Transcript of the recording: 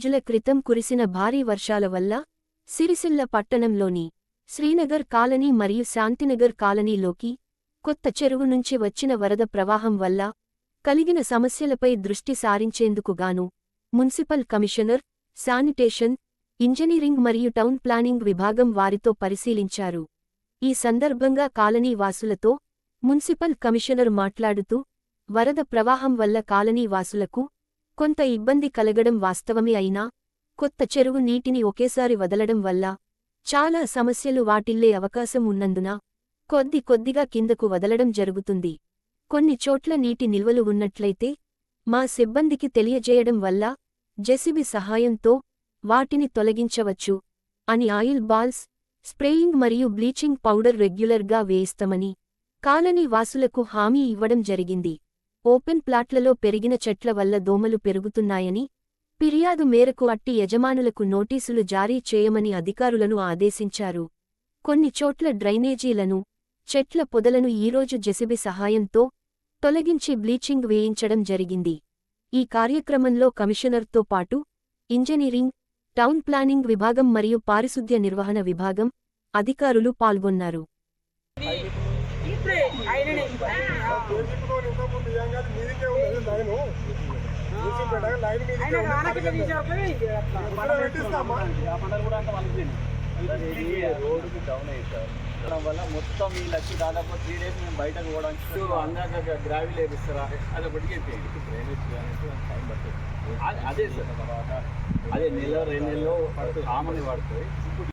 రోజుల క్రితం కురిసిన భారీ వర్షాల వల్ల సిరిసిల్ల పట్టణంలోని శ్రీనగర్ కాలనీ మరియు శాంతినగర్ కాలనీలోకి కొత్త చెరువు నుంచి వచ్చిన వరద ప్రవాహం వల్ల కలిగిన సమస్యలపై దృష్టి సారించేందుకుగాను మున్సిపల్ కమిషనర్ శానిటేషన్ ఇంజనీరింగ్ మరియు టౌన్ ప్లానింగ్ విభాగం వారితో పరిశీలించారు. ఈ సందర్భంగా కాలనీ వాసులతో మున్సిపల్ కమిషనర్ మాట్లాడుతూ వరద ప్రవాహం వల్ల కాలనీ వాసులకు కొంత ఇబ్బంది కలగడం వాస్తవమే అయినా కొత్త చెరువు నీటిని ఒకేసారి వదలడం వల్ల చాలా సమస్యలు వాటిల్లే అవకాశం ఉన్నందున కొద్ది కొద్దిగా కిందకు వదలడం జరుగుతుంది. కొన్ని చోట్ల నీటి నిల్వలు ఉన్నట్లయితే మా సిబ్బందికి తెలియజేయడం వల్ల జెసిబి సహాయంతో వాటిని తొలగించవచ్చు అని ఆయిల్ బాల్స్ స్ప్రేయింగ్ మరియు బ్లీచింగ్ పౌడర్ రెగ్యులర్గా వేయిస్తామని కాలనీ వాసులకు హామీ ఇవ్వడం జరిగింది. ఓపెన్ ప్లాట్లలో పెరిగిన చెట్ల వల్ల దోమలు పెరుగుతున్నాయని ఫిర్యాదు మేరకు అట్టి యజమానులకు నోటీసులు జారీ చేయమని అధికారులను ఆదేశించారు. కొన్ని చోట్ల డ్రైనేజీలను చెట్ల పొదలను ఈరోజు జెసిబి సహాయంతో తొలగించి బ్లీచింగ్ వేయించడం జరిగింది. ఈ కార్యక్రమంలో కమిషనర్తో పాటు ఇంజనీరింగ్ టౌన్ ప్లానింగ్ విభాగం మరియు పారిశుద్ధ్య నిర్వహణ విభాగం అధికారులు పాల్గొన్నారు. రోడ్డుకి డౌన్ వల్ల మొత్తం వీళ్ళు వచ్చి దాదాపు త్రీ డేస్ మేము బయటకు పోవడానికి అందాక గ్రావీ లేపిస్తారా అది ఒకటి చెప్పేది డ్రైనేజ్ టైం పడుతుంది. అదే- సార్. తర్వాత అదే నెల రెండు నెలలో కామన్ పడుతుంది.